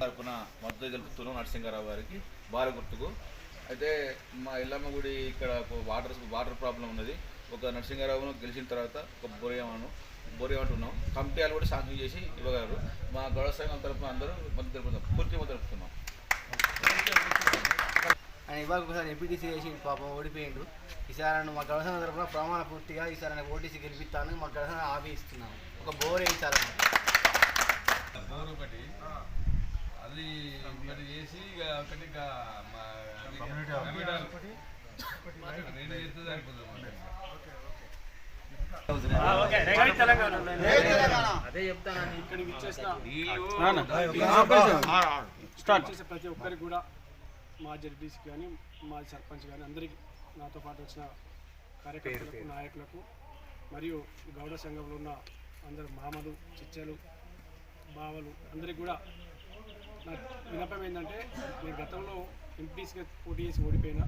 తరపున మద్దతు తెలుపుతున్నాం నరసింహారావు గారికి బాల గుర్తుకు. అయితే మా ఇల్లమ్మ గుడి ఇక్కడ ఒక వాటర్ వాటర్ ప్రాబ్లం ఉన్నది. ఒక నరసింహారావును గెలిచిన తర్వాత ఒక బొరియమాను బొరియమంటున్నాం ఉన్నాం కమిటీ వాళ్ళు కూడా శాంక్షన్ చేసి ఇవ్వగలరు. మా గౌరవ సంఘం తరపున అందరూ మద్దతు తెలుపుతున్నాం పూర్తి తెలుపుతున్నాం. ఇవాళ ఒకసారి ఎంపీటీసీ చేసి పాపం ఓడిపోయిండు. ఈసారి ఆయన మా గడసన తరపున ప్రమాణ పూర్తిగా ఈసారి ఆయన ఓటీసీ గెలిపిస్తాను మా గడసన హామీ ఇస్తున్నాము ఒక బోర్ వేయించాలి బోర్ ఒకటి అది ఒకటి చేసి ఇక ఒకటి ఇక మా అది కమిటాలు. రెండు చేస్తే సరిపోతుంది మనకి. అదే చెప్తాను ఇక్కడికి ఇచ్చేసిన స్టార్ట్ చేసే ప్రతి ఒక్కరికి కూడా. మా జడ్పీసీకి కానీ మా సర్పంచ్ కానీ అందరికీ నాతో పాటు వచ్చిన కార్యకర్తలకు నాయకులకు మరియు గౌడ సంఘంలో ఉన్న అందరు మామలు చిచ్చలు బావలు అందరికి కూడా నా విన్నపం ఏంటంటే నేను గతంలో ఎంపీసీగా పోటీ చేసి ఓడిపోయినా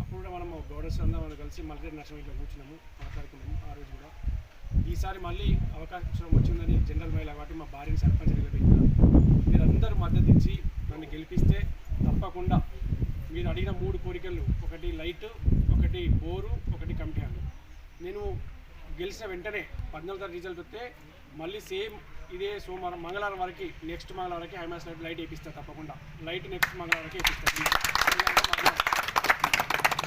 అప్పుడు కూడా మనం గౌడ సంఘం వాళ్ళు కలిసి మల్టీ నర్సింగ్లో కూర్చున్నాము మాట్లాడుకున్నాము ఆ రోజు కూడా. ఈసారి మళ్ళీ అవకాశం వచ్చిందని జనరల్ మహిళ కాబట్టి మా భార్యని సర్పంచ్ నిలబెట్టిన మీరందరూ మద్దతు ఇచ్చి నన్ను గెలిపిస్తే తప్పకుండా మీరు అడిగిన మూడు కోరికలు. ఒకటి లైట్ ఒకటి బోరు ఒకటి కమిటీ హాల్ నేను గెలిచిన వెంటనే పద్నాలుగు తారీఖు రిజల్ట్ వస్తే మళ్ళీ సేమ్ ఇదే సోమవారం మంగళవారం వరకు నెక్స్ట్ మంగళవారం వరకు హైమాస్ లైట్ లైట్ వేపిస్తా తప్పకుండా. లైట్ నెక్స్ట్ మంగళవారం వరకు వేపిస్తా.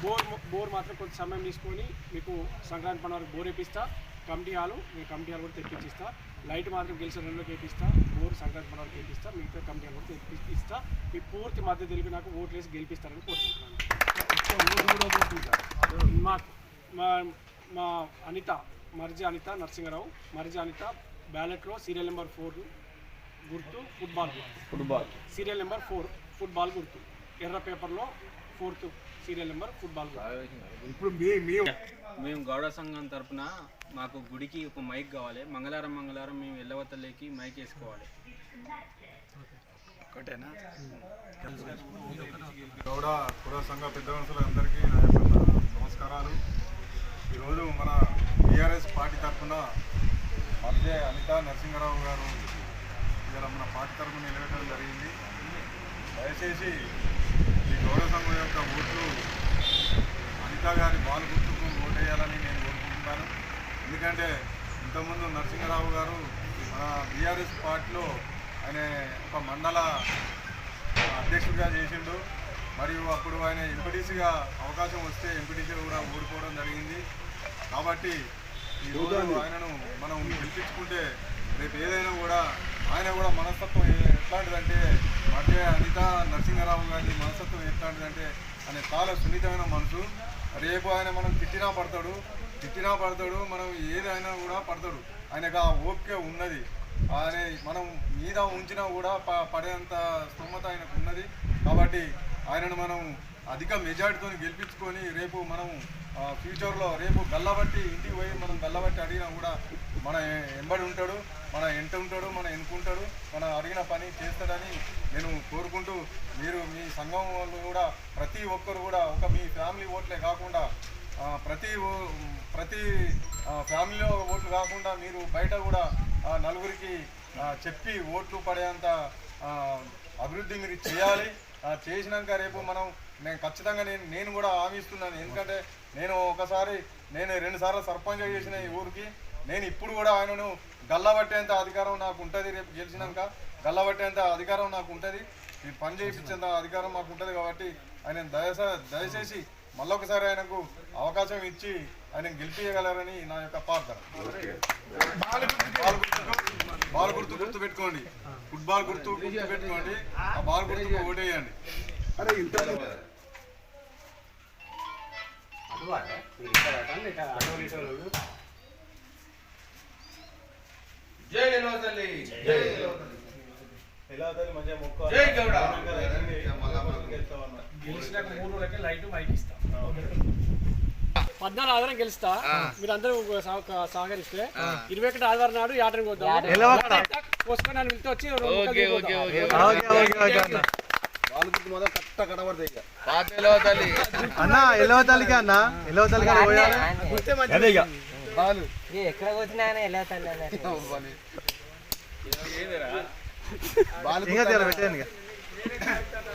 బోర్ బోర్ మాత్రం కొంత సమయం తీసుకొని మీకు సంక్రాంతి పండుగ వరకు బోర్ వేపిస్తా. కమిటీ హాలు నేను కమిటీ హాల్ కూడా తెప్పించిస్తా. లైట్ మాత్రం గెలిచిన రెండులోకి వేపిస్తా. బోర్ సంక్రాంతి పండుగ వేపిస్తా మిగతా కమిటీ కూడా తెప్పిస్తా మీ పూర్తి మద్దతు తెలిపి నాకు ఓట్లు వేసి గెలిపిస్తారని కోరుకుంటున్నాను. మా మా మా అనిత మర్జీ అనిత నరసింహరావు మర్జీ అనిత బ్యాలెట్లో సీరియల్ నెంబర్ ఫోర్ గుర్తు football football serial number four football గుర్తు. ఎర్ర పేపర్లో ఫోర్త్ సీరియల్ నెంబర్ ఫుట్బాల్ గుర్తు మేము గౌడ సంఘం తరపున మాకు గుడికి ఒక మైక్ కావాలి. మంగళవారం మంగళవారం మేము ఎల్లవతల్లికి మైక్ వేసుకోవాలి. గౌడ కుల సంఘ పెద్ద మనుషులందరికీ నా యొక్క నమస్కారాలు. ఈరోజు మన టీఆర్ఎస్ పార్టీ తరఫున మధ్య అనిత నరసింహారావు గారు ఇవాళ మన పార్టీ తరఫున నిలబెట్టడం జరిగింది. దయచేసి యొక్క ఓట్లు అనిత గారి బాల్ గుర్తుకు ఓటేయాలని నేను కోరుకుంటున్నాను. ఎందుకంటే ఇంతకుముందు నరసింహరావు గారు మన బీఆర్ఎస్ పార్టీలో ఆయన ఒక మండల అధ్యక్షుడిగా చేసిండు. మరియు అప్పుడు ఆయన ఎంపీటీసీగా అవకాశం వస్తే ఎంపీటీసీగా కూడా ఓడిపోవడం జరిగింది. కాబట్టి ఈరోజు ఆయనను మనం గెలిపించుకుంటే రేపు ఏదైనా కూడా ఆయన కూడా మనస్తత్వం ఎట్లాంటిదంటే అంటే అనిత నరసింహారావు గారి మనస్తత్వం ఎట్లాంటిదంటే ఆయన చాలా సున్నితమైన మనసు. రేపు ఆయన మనం తిట్టినా పడతాడు తిట్టినా పడతాడు మనం ఏదైనా కూడా పడతాడు. ఆయనకు ఆ ఓపిక ఉన్నది. ఆయన మనం మీద ఉంచినా కూడా ప- పడేంత స్తోమత ఆయనకు ఉన్నది. కాబట్టి ఆయనను మనం అధిక మెజార్టీతో గెలిపించుకొని రేపు మనం ఫ్యూచర్లో రేపు గల్లబట్టి ఇంటికి పోయి మనం గల్లబట్టి అడిగినా కూడా మన ఎంబడి ఉంటాడు. మన ఎంత ఉంటాడు మన ఎన్నుకుంటాడు మన అడిగిన పని చేస్తాడని నేను కోరుకుంటూ మీరు మీ సంఘం వాళ్ళు కూడా ప్రతి ఒక్కరు కూడా ఒక మీ ఫ్యామిలీ ఓట్లే కాకుండా ప్రతి ఓ- ప్రతి ఫ్యామిలీలో ఓట్లు కాకుండా మీరు బయట కూడా నలుగురికి చెప్పి ఓట్లు పడేంత అభివృద్ధి మీరు చేయాలి. చేసినాక రేపు మనం నేను ఖచ్చితంగా నేను నేను కూడా హామీ ఇస్తున్నాను. ఎందుకంటే నేను ఒకసారి నేను రెండుసార్లు సర్పంచ్ చేసిన ఈ ఊరికి. నేను ఇప్పుడు కూడా ఆయనను గల్లబట్టేంత అధికారం నాకు ఉంటుంది రేపు గెలిచినాక గల్లబట్టేంత అధికారం నాకు ఉంటుంది. ఈ పని చేయించేంత అధికారం మాకు ఉంటుంది కాబట్టి ఆయన దయస దయచేసి మళ్ళొకసారి ఆయనకు అవకాశం ఇచ్చి ఆయన గెలిపించగలరని నా యొక్క ప్రార్థన. బాల్ గుర్తు- గుర్తు గుర్తు పెట్టుకోండి. ఫుట్బాల్ గుర్తు గుర్తు పెట్టుకోండి. ఆ బాల్ గుర్తుకు ఓటేయండి. జై తల్లి జై జై గౌడ. గెలిచిన మూడు రోజులకే లైట్ మైక్ ఇస్తా. పద్నాలుగు ఆధారం గెలుస్తా. మీరు అందరూ సహకరిస్తే ఇరవై ఒకటి ఆధారం నాడు యాటని కోద్దాం పోసుకొని నన్ను పిలిచి వచ్చి పాత. అన్న. ఎల్లవ తల్లికి అన్న ఎల్లవ తల్లికి అదే ఇక. వాళ్ళు ఎక్కడ కూర్చున్నా ఎలా తల్లి వాళ్ళు